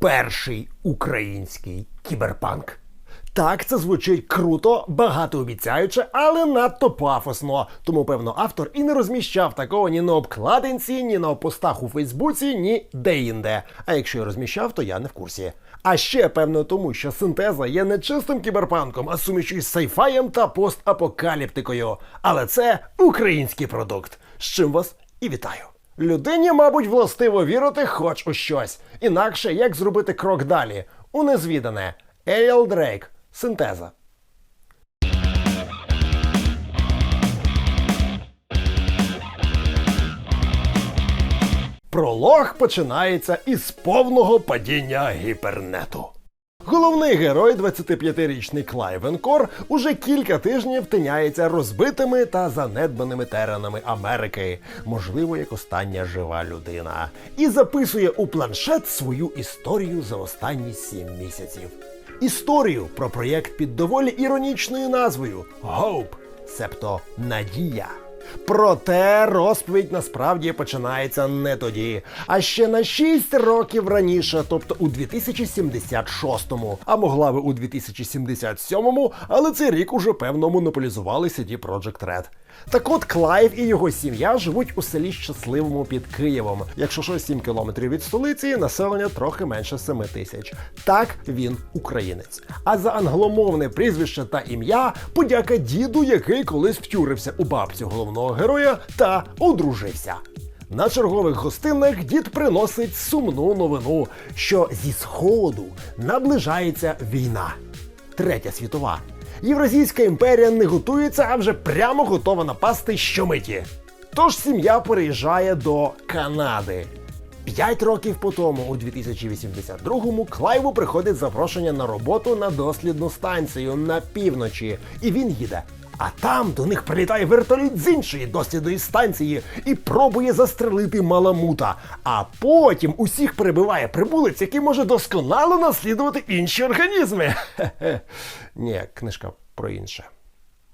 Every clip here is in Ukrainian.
перший український кіберпанк. Так, це звучить круто, багатообіцяюче, але надто пафосно. Тому, певно, автор і не розміщав такого ні на обкладинці, ні на постах у Фейсбуці, ні де-інде. А якщо і розміщав, то я не в курсі. А ще певно тому, що синтеза є не чистим кіберпанком, а сумішю із сайфаєм та постапокаліптикою. Але це український продукт, з чим вас і вітаю. Людині, мабуть, властиво вірити хоч у щось. Інакше як зробити крок далі у незвідане. Ейл Дрейк. Синтеза. Пролог починається із повного падіння гіпернету. Головний герой, 25-річний Клайвен Кор, уже кілька тижнів тиняється розбитими та занедбаними теренами Америки, можливо, як остання жива людина, і записує у планшет свою історію за останні сім місяців. Історію про проєкт під доволі іронічною назвою Hope, себто Надія. Проте розповідь насправді починається не тоді, а ще на 6 років раніше, тобто у 2076-му, а могла би у 2077-му, але цей рік уже певно монополізували CD Projekt Red. Так от Клайв і його сім'я живуть у селі Щасливому під Києвом. Якщо що 7 кілометрів від столиці, населення трохи менше 7 тисяч. Так він українець. А за англомовне прізвище та ім'я подяка діду, який колись втюрився у бабцю головного героя та одружився. На чергових гостинах дід приносить сумну новину, що зі сходу наближається війна. Третя світова. Євразійська імперія не готується, а вже прямо готова напасти щомиті. Тож сім'я переїжджає до Канади. П'ять років по тому, у 2082-му, Клайву приходить запрошення на роботу на дослідну станцію на півночі, і він їде. А там до них прилітає вертоліт з іншої дослідної станції і пробує застрелити маламута. А потім усіх перебиває прибулець, який може досконало наслідувати інші організми. Хе-хе. Ні, книжка про інше.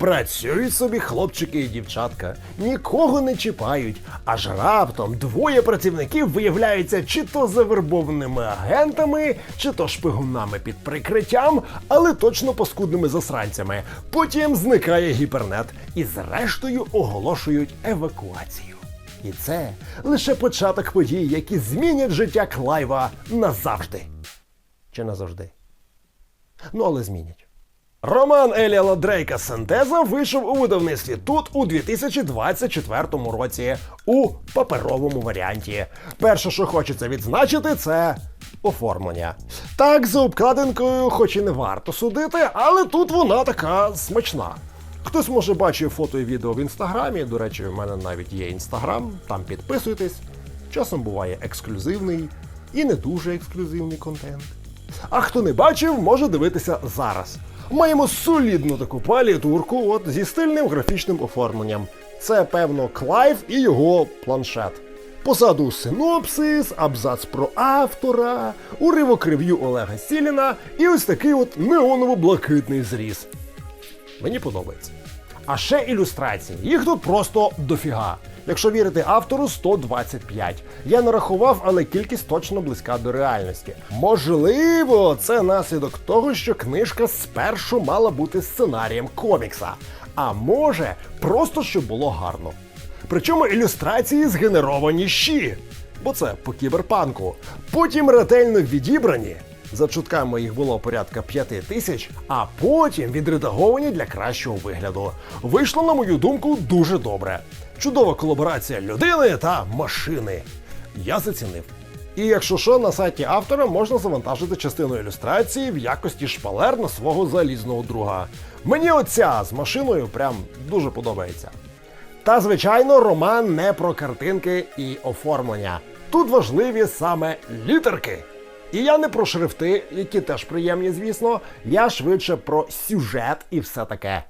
Працюють собі хлопчики і дівчатка, нікого не чіпають, аж раптом двоє працівників виявляються чи то завербованими агентами, чи то шпигунами під прикриттям, але точно паскудними засранцями. Потім зникає гіпернет і зрештою оголошують евакуацію. І це лише початок подій, які змінять життя Клайва назавжди. Чи назавжди? Ну, але змінять. Роман Еліала Дрейка Синтеза вийшов у видавництві тут у 2024 році у паперовому варіанті. Перше, що хочеться відзначити, це оформлення. Так, за обкладинкою, хоч і не варто судити, але тут вона така смачна. Хтось може бачив фото і відео в інстаграмі. До речі, в мене навіть є інстаграм, там підписуйтесь. Часом буває ексклюзивний і не дуже ексклюзивний контент. А хто не бачив, може дивитися зараз. Маємо солідну таку палітурку от зі стильним графічним оформленням. Це, певно, Клайв і його планшет. Позаду синопсис, абзац про автора, уривок рев'ю Олега Сіліна і ось такий от неоново-блакитний зріз. Мені подобається. А ще ілюстрації. Їх тут просто дофіга. Якщо вірити автору, 125. Я не рахував, але кількість точно близька до реальності. Можливо, це наслідок того, що книжка спершу мала бути сценарієм комікса. А може, просто щоб було гарно. Причому ілюстрації згенеровані щі, бо це по кіберпанку. Потім ретельно відібрані. За чутками їх було порядка п'яти тисяч, а потім відредаговані для кращого вигляду. Вийшло, на мою думку, дуже добре. Чудова колаборація людини та машини. Я зацінив. І якщо що, на сайті автора можна завантажити частину ілюстрації в якості шпалер на свого залізного друга. Мені оця з машиною прям дуже подобається. Та, звичайно, роман не про картинки і оформлення. Тут важливі саме літерки. І я не про шрифти, які теж приємні, звісно, я швидше про сюжет і все таке.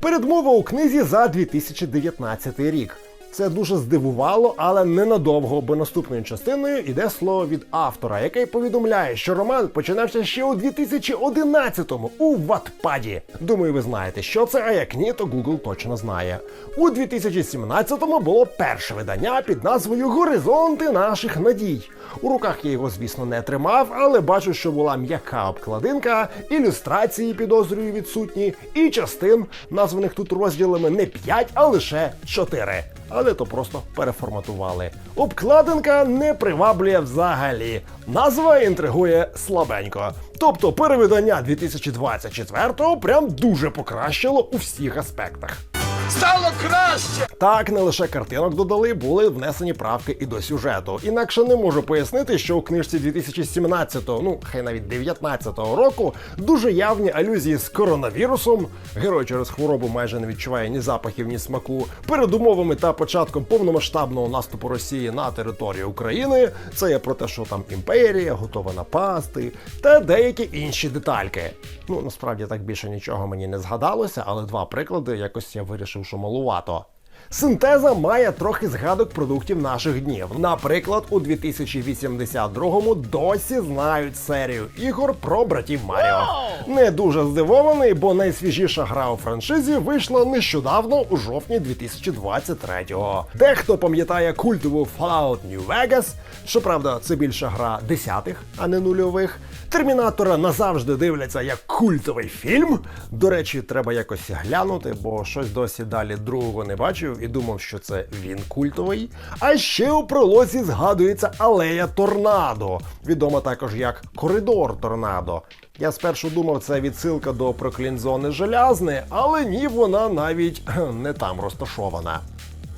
Передмова у книзі за 2019 рік. Це дуже здивувало, але ненадовго, бо наступною частиною йде слово від автора, який повідомляє, що роман починався ще у 2011-му у Ватпаді. Думаю, ви знаєте, що це, а як ні, то Google точно знає. У 2017-му було перше видання під назвою Горизонти наших надій. У руках я його, звісно, не тримав, але бачу, що була м'яка обкладинка, ілюстрації підозрюю відсутні, і частин, названих тут розділами, не 5, а лише 4. Але то просто переформатували. Обкладинка не приваблює взагалі. Назва інтригує слабенько. Тобто перевидання 2024-го прям дуже покращило у всіх аспектах. Стало краще! Так, не лише картинок додали, були внесені правки і до сюжету. Інакше не можу пояснити, що у книжці 2017-го, ну хай навіть 19-го року, дуже явні алюзії з коронавірусом. Герой через хворобу майже не відчуває ні запахів, ні смаку. Передумовами та початком повномасштабного наступу Росії на територію України. Це є про те, що там імперія готова напасти, та деякі інші детальки. Ну насправді так більше нічого мені не згадалося, але два приклади якось я вирішив, що малувато. Синтеза має трохи згадок продуктів наших днів. Наприклад, у 2082-му досі знають серію ігор про братів Маріо. Не дуже здивований, бо найсвіжіша гра у франшизі вийшла нещодавно у жовтні 2023-го. Дехто пам'ятає культову Fallout New Vegas, щоправда, це більше гра десятих, а не нульових. Термінатора назавжди дивляться як культовий фільм. До речі, треба якось глянути, бо щось досі далі другого не бачив і думав, що це він культовий. А ще у пролозі згадується алея торнадо, відома також як коридор торнадо. Я спершу думав, це відсилка до проклінзони желязни, але ні, вона навіть не там розташована.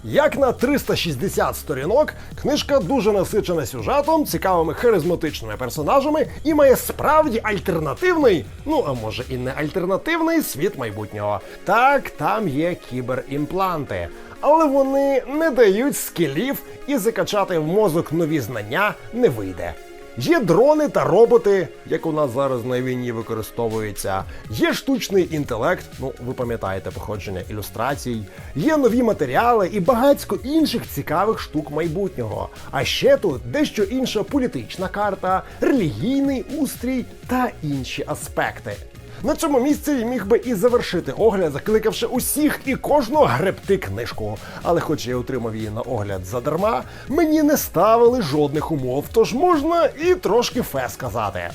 Як на 360 сторінок, книжка дуже насичена сюжетом, цікавими харизматичними персонажами і має справді альтернативний, ну а може і не альтернативний світ майбутнього. Так, там є кіберімпланти, але вони не дають скілів і закачати в мозок нові знання не вийде. Є дрони та роботи, як у нас зараз на війні використовуються. Є штучний інтелект, ну ви пам'ятаєте походження ілюстрацій, є нові матеріали і багатько інших цікавих штук майбутнього. А ще тут дещо інша політична карта, релігійний устрій та інші аспекти. На цьому місці міг би і завершити огляд, закликавши усіх і кожного гребти книжку. Але хоч я отримав її на огляд задарма, мені не ставили жодних умов, тож можна і трошки фе сказати.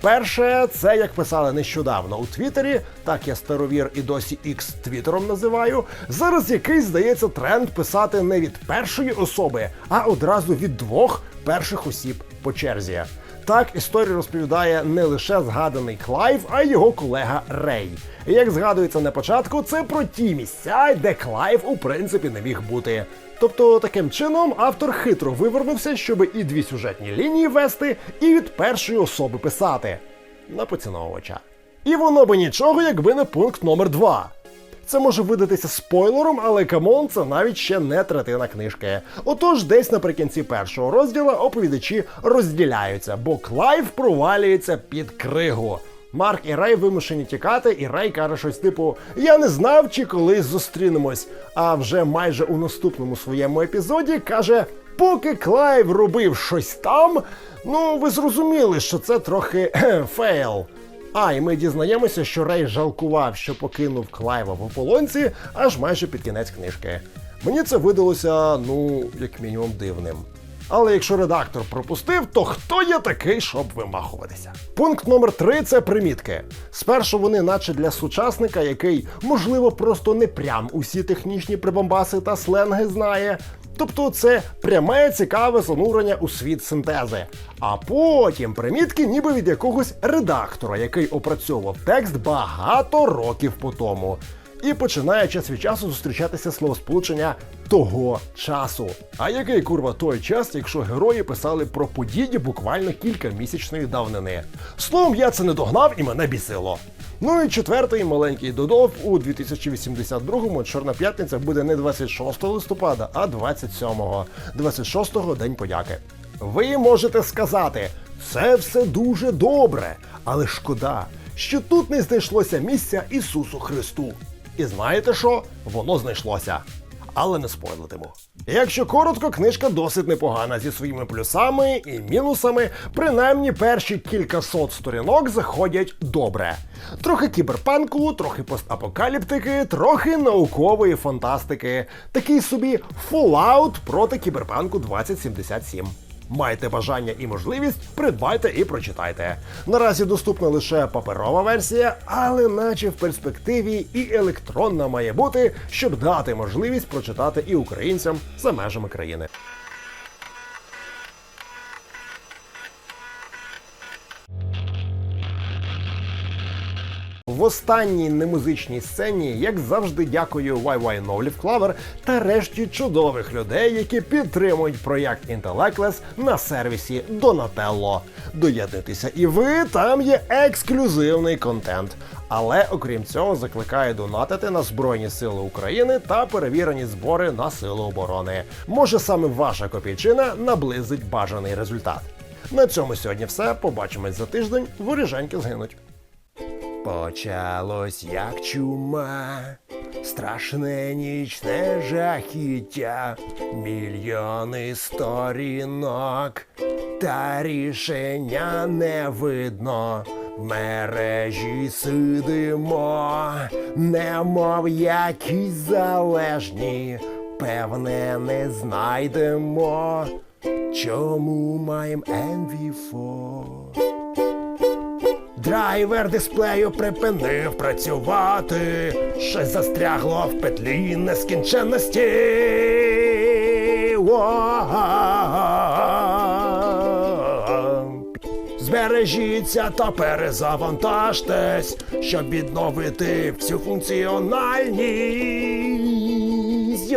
Перше, це як писали нещодавно у Твіттері, так я старовір і досі X Твіттером називаю. Зараз якийсь здається тренд писати не від першої особи, а одразу від двох перших осіб по черзі. Так, історію розповідає не лише згаданий Клайв, а й його колега Рей. Як згадується на початку, це про ті місця, де Клайв у принципі не міг бути. Тобто, таким чином автор хитро вивернувся, щоб і дві сюжетні лінії вести, і від першої особи писати на поціновувача. І воно би нічого, якби не пункт номер 2 це може видатися спойлером, але камон, це навіть ще не третина книжки. Отож, десь наприкінці першого розділу оповідачі розділяються, бо Клайв провалюється під кригу. Марк і Рей вимушені тікати, і Рей каже щось типу: Я не знав, чи колись зустрінемось. А вже майже у наступному своєму епізоді каже: поки Клайв робив щось там, ну ви зрозуміли, що це трохи фейл. А, і ми дізнаємося, що Рей жалкував, що покинув Клайва в ополонці аж майже під кінець книжки. Мені це видалося, ну, як мінімум, дивним. Але якщо редактор пропустив, то хто я такий, щоб вимахуватися? Пункт номер три це примітки. Спершу вони, наче для сучасника, який, можливо, просто не прям усі технічні прибамбаси та сленги знає. Тобто це пряме цікаве занурення у світ синтези. А потім примітки ніби від якогось редактора, який опрацьовував текст багато років по тому. І починає час від часу зустрічатися словосполучення того часу. А який курва той час, якщо герої писали про події буквально кількамісячної давнини? Словом, я це не догнав і мене бісило. Ну і четвертий маленький додов у 2082-му Чорна п'ятниця буде не 26 листопада, а 27-го. 26-го День подяки. Ви можете сказати, це все дуже добре, але шкода, що тут не знайшлося місця Ісусу Христу. І знаєте що? Воно знайшлося. Але не спойлитиму. Якщо коротко, книжка досить непогана зі своїми плюсами і мінусами. Принаймні перші кількасот сторінок заходять добре. Трохи кіберпанку, трохи постапокаліптики, трохи наукової фантастики. Такий собі Fallout проти кіберпанку 2077. Маєте бажання і можливість, придбайте і прочитайте. Наразі доступна лише паперова версія, але наче в перспективі і електронна має бути, щоб дати можливість прочитати і українцям за межами країни. Останній немузичній сцені, як завжди, дякую YY Новлів Клавер та решті чудових людей, які підтримують проєкт Intellectless на сервісі Donatello. Доєднуйтеся і ви, там є ексклюзивний контент. Але окрім цього, закликаю донатити на Збройні Сили України та перевірені збори на Сили оборони. Може саме ваша копійчина наблизить бажаний результат. На цьому сьогодні все. Побачимось за тиждень. Воріженьки згинуть. Почалось як чума, страшне нічне жахіття, мільйони сторінок, та рішення не видно. Мережі сидимо, немов якісь залежні, певне не знайдемо, чому маєм NV4. Драйвер дисплею припинив працювати, щось застрягло в петлі нескінченності. Збережіться та перезавантажтесь, щоб відновити всю функціональність.